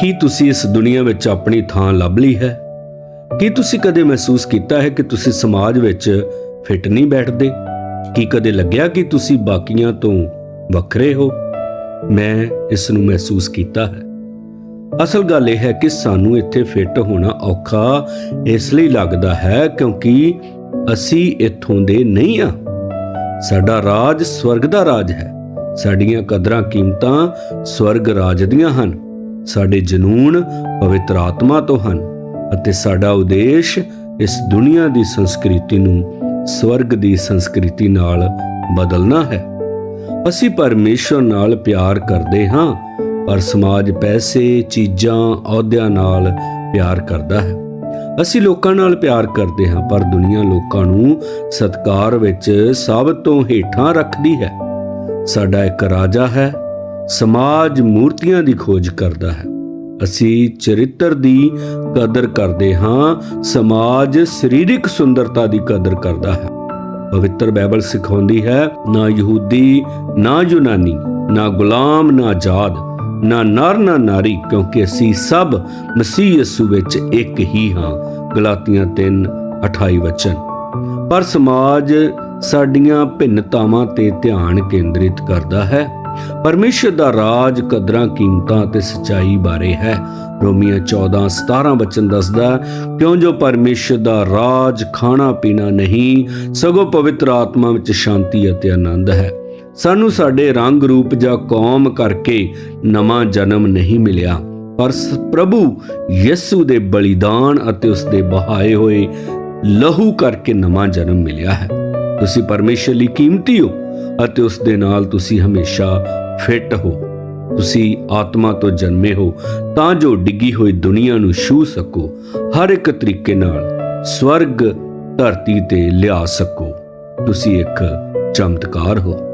ਕੀ ਤੁਸੀਂ ਇਸ ਦੁਨੀਆ ਵਿੱਚ ਆਪਣੀ ਥਾਂ ਲੱਭ ਲਈ ਹੈ? ਕੀ ਤੁਸੀਂ ਕਦੇ ਮਹਿਸੂਸ ਕੀਤਾ ਹੈ ਕਿ ਤੁਸੀਂ ਸਮਾਜ ਵਿੱਚ ਫਿੱਟ ਨਹੀਂ ਬੈਠਦੇ? ਕੀ ਕਦੇ ਲੱਗਿਆ ਕਿ ਤੁਸੀਂ ਬਾਕੀਆਂ ਤੋਂ ਵੱਖਰੇ ਹੋ? ਮੈਂ ਇਸ ਨੂੰ ਮਹਿਸੂਸ ਕੀਤਾ ਹੈ। ਅਸਲ ਗੱਲ ਇਹ ਹੈ ਕਿ ਸਾਨੂੰ ਇੱਥੇ ਫਿੱਟ ਹੋਣਾ ਔਖਾ ਇਸ ਲਈ ਲੱਗਦਾ ਹੈ ਕਿਉਂਕਿ ਅਸੀਂ ਇੱਥੋਂ ਦੇ ਨਹੀਂ ਆ ਸਾਡਾ ਰਾਜ ਸਵਰਗ ਦਾ ਰਾਜ ਹੈ। ਸਾਡੀਆਂ ਕਦਰਾਂ ਕੀਮਤਾਂ ਸਵਰਗ ਰਾਜ ਦੀਆਂ ਹਨ। ਸਾਡੇ ਜਨੂਨ ਪਵਿੱਤਰ ਆਤਮਾ ਤੋਂ ਹਨ ਅਤੇ ਸਾਡਾ ਉਦੇਸ਼ ਇਸ ਦੁਨੀਆ ਦੀ ਸੰਸਕ੍ਰਿਤੀ ਨੂੰ ਸਵਰਗ ਦੀ ਸੰਸਕ੍ਰਿਤੀ ਨਾਲ ਬਦਲਣਾ ਹੈ। ਅਸੀਂ ਪਰਮੇਸ਼ਵਰ ਨਾਲ ਪਿਆਰ ਕਰਦੇ ਹਾਂ, ਪਰ ਸਮਾਜ ਪੈਸੇ, ਚੀਜ਼ਾਂ, ਅਹੁਦਿਆਂ ਨਾਲ ਪਿਆਰ ਕਰਦਾ ਹੈ। ਅਸੀਂ ਲੋਕਾਂ ਨਾਲ ਪਿਆਰ ਕਰਦੇ ਹਾਂ, ਪਰ ਦੁਨੀਆ ਲੋਕਾਂ ਨੂੰ ਸਤਕਾਰ ਵਿੱਚ ਸਭ ਤੋਂ ਹੇਠਾਂ ਰੱਖਦੀ ਹੈ। ਸਾਡਾ ਇੱਕ ਰਾਜਾ ਹੈ ਸਮਾਜ ਮੂਰਤੀਆਂ ਦੀ ਖੋਜ ਕਰਦਾ ਹੈ। ਅਸੀਂ ਚਰਿੱਤਰ ਦੀ ਕਦਰ ਕਰਦੇ ਹਾਂ, ਸਮਾਜ ਸਰੀਰਕ ਸੁੰਦਰਤਾ ਦੀ ਕਦਰ ਕਰਦਾ ਹੈ। ਪਵਿੱਤਰ ਬਾਈਬਲ ਸਿਖਾਉਂਦੀ ਹੈ, ਨਾ ਯਹੂਦੀ, ਨਾ ਯੂਨਾਨੀ, ਨਾ ਗੁਲਾਮ, ਨਾ ਆਜ਼ਾਦ ਨਾ ਨਰ, ਨਾ ਨਾਰੀ, ਕਿਉਂਕਿ ਅਸੀਂ ਸਭ ਮਸੀਹ ਯਿਸੂ ਵਿੱਚ ਇੱਕ ਹੀ ਹਾਂ। ਗਲਾਤੀਆਂ 3 28 ਵਚਨ। ਪਰ ਸਮਾਜ ਸਾਡੀਆਂ ਭਿੰਨਤਾਵਾਂ ਤੇ ਧਿਆਨ ਕੇਂਦਰਿਤ ਕਰਦਾ ਹੈ। ਪਰਮੇਸ਼ਰ ਦਾ ਰਾਜ ਕਦਰਾਂ ਕੀਮਤਾਂ ਤੇ ਸਚਾਈ ਬਾਰੇ ਹੈ। ਰੋਮੀਆਂ 14 17 ਵਚਨ ਦੱਸਦਾ ਕਿਉਂ ਜੋ ਪਰਮੇਸ਼ਰ ਦਾ ਰਾਜ ਖਾਣਾ ਪੀਣਾ ਨਹੀਂ, ਸਗੋਂ ਪਵਿੱਤਰ ਆਤਮਾ ਵਿੱਚ ਸ਼ਾਂਤੀ ਅਤੇ ਆਨੰਦ ਹੈ। ਸਾਨੂੰ ਸਾਡੇ ਰੰਗ ਰੂਪ ਜਾਂ ਕੌਮ ਕਰਕੇ ਨਵਾਂ ਜਨਮ ਨਹੀਂ ਮਿਲਿਆ। ਪਰ ਸ- ਪ੍ਰਭੂ ਯਿਸੂ ਦੇ ਬਲੀਦਾਨ ਅਤੇ ਉਸ ਦੇ ਬਹਾਏ ਹੋਏ ਲਹੂ ਕਰਕੇ ਨਵਾਂ ਜਨਮ ਮਿਲਿਆ ਹੈ। ਤੁਸੀਂ ਪਰਮੇਸ਼ਰ ਲਈ ਕੀਮਤੀ ਹੋ ਅਤੇ ਉਸ ਦੇ ਨਾਲ ਤੁਸੀਂ ਹਮੇਸ਼ਾ ਫਿੱਟ ਹੋ। ਤੁਸੀਂ ਆਤਮਾ ਤੋਂ ਜਨਮੇ ਹੋ ਤਾਂ ਜੋ ਡਿੱਗੀ ਹੋਈ ਦੁਨੀਆ ਨੂੰ ਛੂ ਸਕੋ, ਹਰ ਇੱਕ ਤਰੀਕੇ ਨਾਲ ਸਵਰਗ ਧਰਤੀ ਤੇ ਲਿਆ ਸਕੋ। ਤੁਸੀਂ ਇੱਕ ਚਮਤਕਾਰ ਹੋ।